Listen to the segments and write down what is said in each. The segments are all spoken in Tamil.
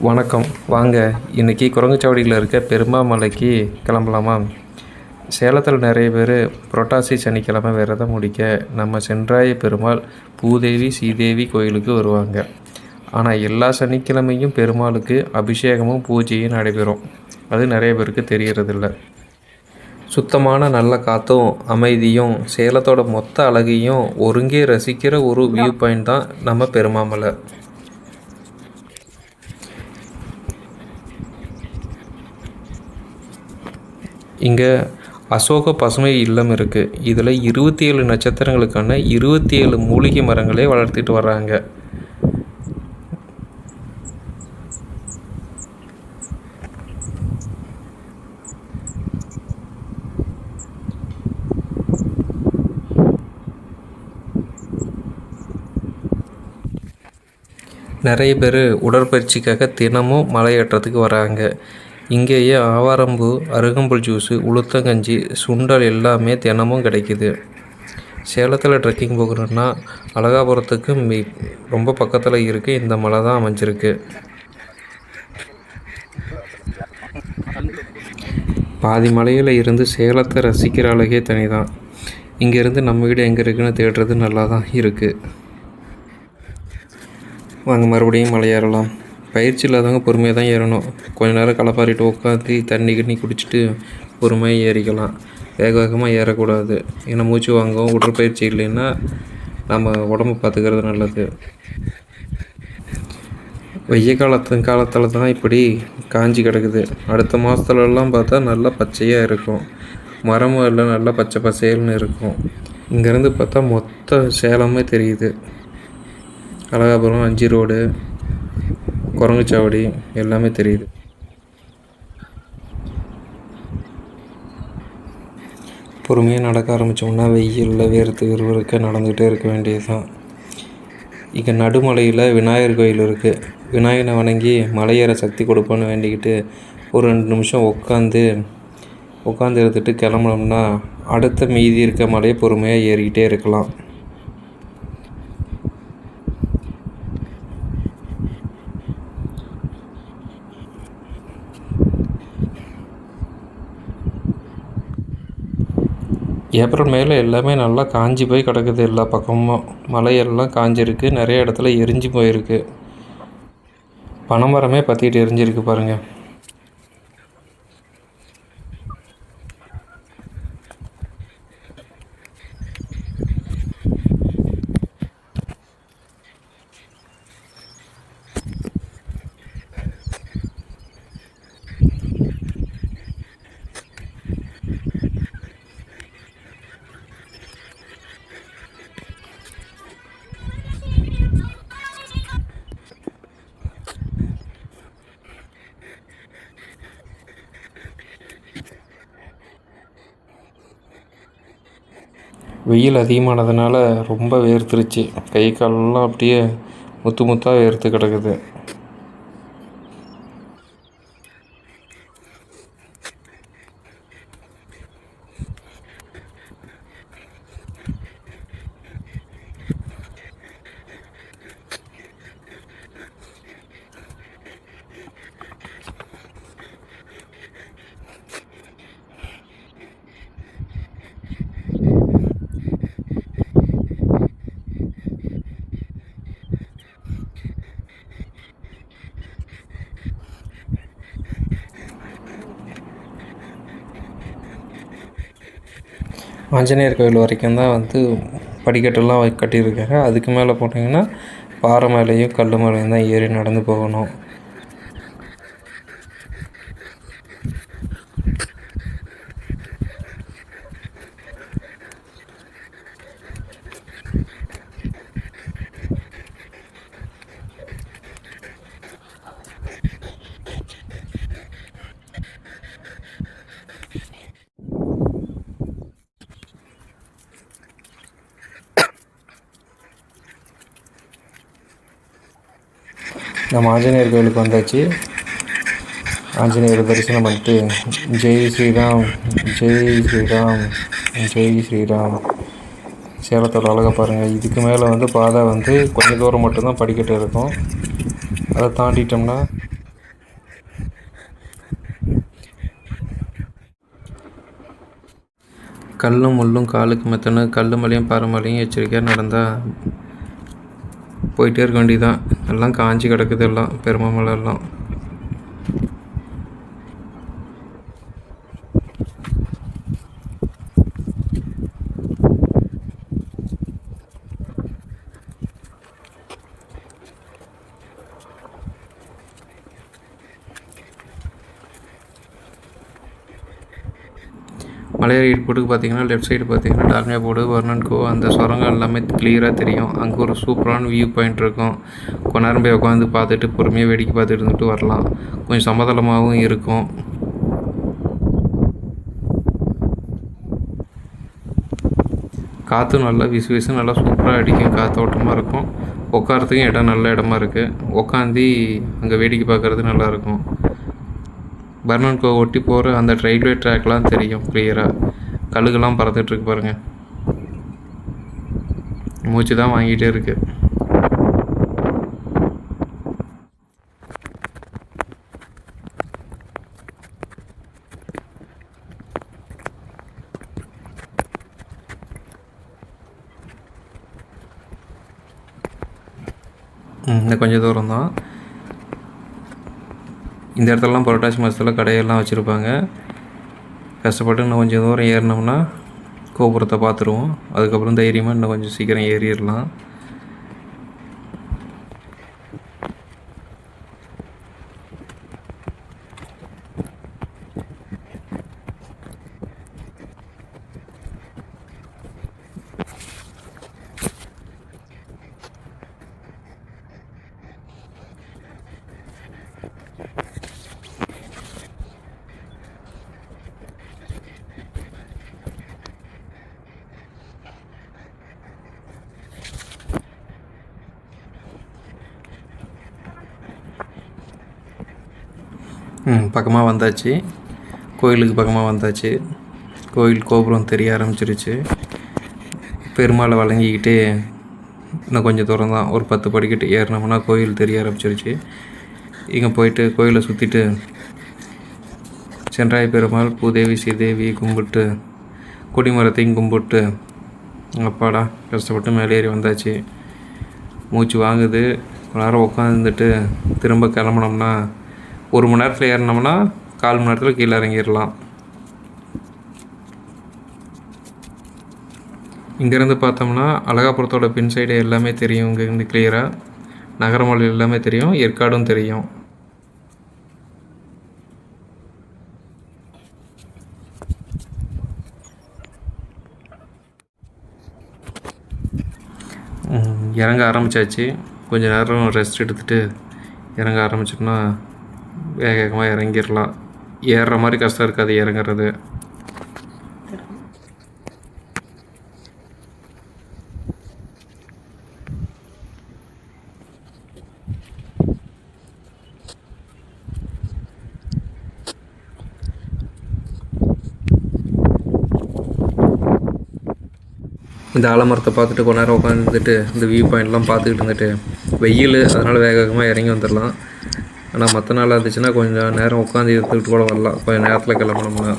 வணக்கம். வாங்க இன்றைக்கி குரங்குச்சாவடியில் இருக்க பெருமாமலைக்கு கிளம்பலாமா? சேலத்தில் நிறைய பேர் புரட்டாசி சனிக்கிழமை விரதம் முடிக்க நம்ம சென்றாய பெருமாள் பூதேவி ஸ்ரீதேவி கோயிலுக்கு வருவாங்க. ஆனால் எல்லா சனிக்கிழமையும் பெருமாளுக்கு அபிஷேகமும் பூஜையும் நடைபெறும். அது நிறைய பேருக்கு தெரியறதில்ல. சுத்தமான நல்ல காற்றும் அமைதியும் சேலத்தோட மொத்த அழகையும் ஒருங்கே ரசிக்கிற ஒரு வியூ பாயிண்ட் தான் நம்ம பெருமாமலை. இங்கே அசோக பசுமை இல்லம் இருக்குது இதில் இருபத்தி ஏழு நட்சத்திரங்களுக்கான இருபத்தி ஏழு மூலிகை மரங்களே வளர்த்துட்டு வர்றாங்க. நிறைய பேர் உடற்பயிற்சிக்காக தினமும் மலையேற்றத்துக்கு வராங்க. இங்கேயே ஆவாரம்பூ அருகம்புல் ஜூஸு உளுத்தங்கஞ்சி சுண்டல் எல்லாமே தினமும் கிடைக்குது. சேலத்தில் ட்ரெக்கிங் போகணுன்னா அழகாபுரத்துக்கு மி ரொம்ப பக்கத்தில் இருக்குது இந்த மலை தான் அமைஞ்சிருக்கு. பாதி மலையில் இருந்து சேலத்தை ரசிக்கிற அழகே தனி தான் இங்கேருந்து நம்ம வீடு எங்கே இருக்குன்னு தேடுறது நல்லா தான் இருக்குது வாங்க மறுபடியும் மலை ஏறலாம். பயிற்சி இல்லாதவங்க பொறுமையாக தான் ஏறணும். கொஞ்ச நேரம் களப்பாரிட்டு உட்காந்து தண்ணி கிண்ணி குடிச்சிட்டு பொறுமையாக ஏறிக்கலாம். வேக வேகமாக ஏறக்கூடாது. ஏன்னா மூச்சு வாங்கும் உடற்பயிற்சி இல்லைன்னா நம்ம உடம்பு பார்த்துக்கிறது நல்லது. வெய்ய காலத்து காலத்தில் தான் இப்படி காஞ்சி கிடக்குது. அடுத்த மாதத்துலலாம் பார்த்தா நல்லா பச்சையாக இருக்கும். மரமும் எல்லாம் நல்லா பச்சை பசேல்னு இருக்கும். இங்கேருந்து பார்த்தா மொத்த சேலமே தெரியுது. அழகாபுரம் அஞ்சு ரோடு குரங்குச்சாவடி எல்லாமே தெரியுது. பொறுமையாக நடக்க ஆரம்பித்தோம்னா வெயிலில் வேர்த்து விறுவிறுக்க நடந்துகிட்டே இருக்க வேண்டியது தான் இங்கே நடுமலையில் விநாயகர் கோயில் இருக்குது விநாயகனை வணங்கி மலையேற சக்தி கொடுப்பான்னு வேண்டிக்கிட்டு ஒரு ரெண்டு நிமிஷம் உட்காந்து உட்காந்து எடுத்துகிட்டு கிளம்புனோம்னா அடுத்த மீதி இருக்க மலையை பொறுமையாக ஏறிக்கிட்டே இருக்கலாம். ஏப்ரல் மேலே எல்லாமே நல்லா காஞ்சி போய் கிடக்குது எல்லா பக்கமும். மலையெல்லாம் காஞ்சிருக்கு நிறைய இடத்துல எரிஞ்சு போயிருக்கு. பனைமரமே பற்றிக்கிட்டு எரிஞ்சிருக்கு பாருங்கள் வெயில் அதிகமானதுனால ரொம்ப வேர்த்துருச்சு. கை காலெல்லாம் அப்படியே முத்து முத்தாக வேர்த்து கிடக்குது. ஆஞ்சநேயர் கோயில் வரைக்கும் தான் வந்து படிக்கட்டெல்லாம் கட்டியிருக்காங்க. அதுக்கு மேலே போனீங்கன்னா பாறை மேலேயும் கல் மேலேயும் தான் ஏறி நடந்து போகணும். நம்ம ஆஞ்சநேயர் கோயிலுக்கு வந்தாச்சு. ஆஞ்சநேயர் தரிசனம் பண்ணிட்டு ஜெய் ஸ்ரீராம் ஜெய் ஸ்ரீராம் ஜெய் ஸ்ரீராம். சேலத்தோட அழகை பாருங்கள் இதுக்கு மேலே வந்து பாதை வந்து கொஞ்சம் தூரம் மட்டும்தான் படிக்கட்டு இருக்கும். அதை தாண்டிட்டோம்னா கல்லும் முள்ளும் காலுக்கு மெத்தனு கல் மலையும் பாறை மலையும் எச்சரிக்கையாக நடந்தால் போயிட்டே இருக்க வேண்டியதுதான். எல்லாம் காஞ்சி கிடக்குது எல்லாம் பெருமை மலை எல்லாம். மலையேறி போட்டுக்கு பார்த்தீங்கன்னா லெஃப்ட் சைடு பார்த்தீங்கன்னா டால்மியா போடு வர்ணன் கோ அந்த சுரங்கம் எல்லாமே கிளியராக தெரியும். அங்கே ஒரு சூப்பரான வியூ பாயிண்ட் இருக்கும். கொஞ்ச நேரம் போய் உட்காந்து பார்த்துட்டு பொறுமையாக வேடிக்கை பார்த்துட்டு இருந்துட்டு வரலாம். கொஞ்சம் சமதளமாகவும் இருக்கும். காற்றும் நல்லா விசு விசு நல்லா சூப்பராக அடிக்கும். காற்றோட்டமாக இருக்கும். உட்காரத்துக்கும் இடம் நல்ல இடமா இருக்குது உட்காந்து அங்கே வேடிக்கை பார்க்குறது நல்லாயிருக்கும் பர்னன் கோ ஒட்டி போகிற அந்த ரயில்வே ட்ராக்லாம் தெரியும் கிளியராக கழுகுலாம் பறந்துட்டுருக்கு பாருங்கள் மூச்சு தான் வாங்கிட்டே இருக்கு. இந்த கொஞ்சம் தூரம் தான். இந்த இடத்துலலாம் புரட்டாசி மாதத்தில் கடையெல்லாம் வச்சுருப்பாங்க. கஷ்டப்பட்டு இன்னும் கொஞ்சம் தூரம் ஏறினோம்னா கோபுரத்தை பார்த்துருவோம். அதுக்கப்புறம் தைரியமாக இன்னும் கொஞ்சம் சீக்கிரம் ஏறிடலாம். ம் பக்கமாக வந்தாச்சு. கோயிலுக்கு பக்கமாக வந்தாச்சு. கோயில் கோபுரம் தெரிய ஆரம்பிச்சிருச்சு. பெருமாளை வழங்கிக்கிட்டு இன்னும் கொஞ்சம் தூரம் தான் ஒரு பத்து படிக்கட்டு ஏறினோம்னா கோயில் தெரிய ஆரம்பிச்சிருச்சு. இங்கே போயிட்டு கோயிலை சுற்றிட்டு சென்றாய் பெருமாள் பூதேவி ஸ்ரீதேவி கும்பிட்டு கொடிமரத்தையும் கும்பிட்டு அப்பாடா கஷ்டப்பட்டு மேலே ஏறி வந்தாச்சு. மூச்சு வாங்குது. கொஞ்ச நேரம் உட்காந்துட்டு திரும்ப கிளம்புனோம்னா ஒரு மணி நேரத்தில் ஏறினோம்னா கால் மணி நேரத்தில் கீழே இறங்கிடலாம். இங்கேருந்து பார்த்தோம்னா அழகாபுரத்தோட பின் சைடு எல்லாமே தெரியும் இங்கேருந்து கிளியராக நகரமலை எல்லாமே தெரியும் ஏற்காடும் தெரியும். இறங்க ஆரம்பிச்சாச்சு. கொஞ்சம் நேரம் ரெஸ்ட் எடுத்துகிட்டு இறங்க ஆரம்பிச்சோம்னா வேக வேகமாக இறங்கிடலாம். ஏறுற மாதிரி கஷ்டம் இருக்காது இறங்குறது. இந்த ஆலமரத்தை பார்த்துட்டு கொஞ்ச நேரம் உட்காந்துட்டு இந்த வியூ பாயிண்ட்லாம் பார்த்துக்கிட்டு இருந்துட்டு வெயில் அதனால் வேக வேகமாக இறங்கி வந்துடலாம். ஆனால் மற்ற நாளாக இருந்துச்சுன்னா கொஞ்சம் நேரம் உட்காந்து எடுத்துக்கிட்டு கூட வரலாம். கொஞ்சம் நேரத்தில் கிளம்பணும்னா.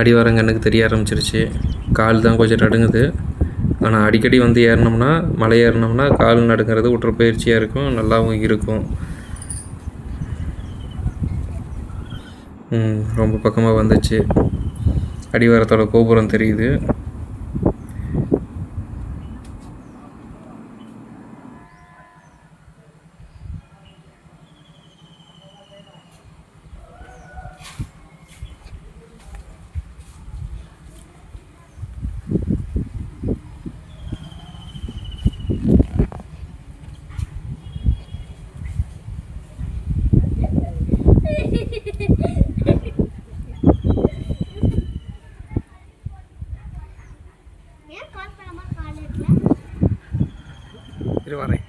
அடிவாரம் கண்ணுக்கு தெரிய ஆரம்பிச்சிருச்சு. கால் தான் கொஞ்சம் நடுங்குது. ஆனால் அடிக்கடி வந்து ஏறினோம்னா மலை ஏறினோம்னா கால் நடுங்கிறது உடற்பயிற்சியாக இருக்கும் நல்லாவும் இருக்கும். ரொம்ப பக்கமாக வந்துச்சு. அடிவாரத்தோட கோபுரம் தெரியுது. ஏன் கால்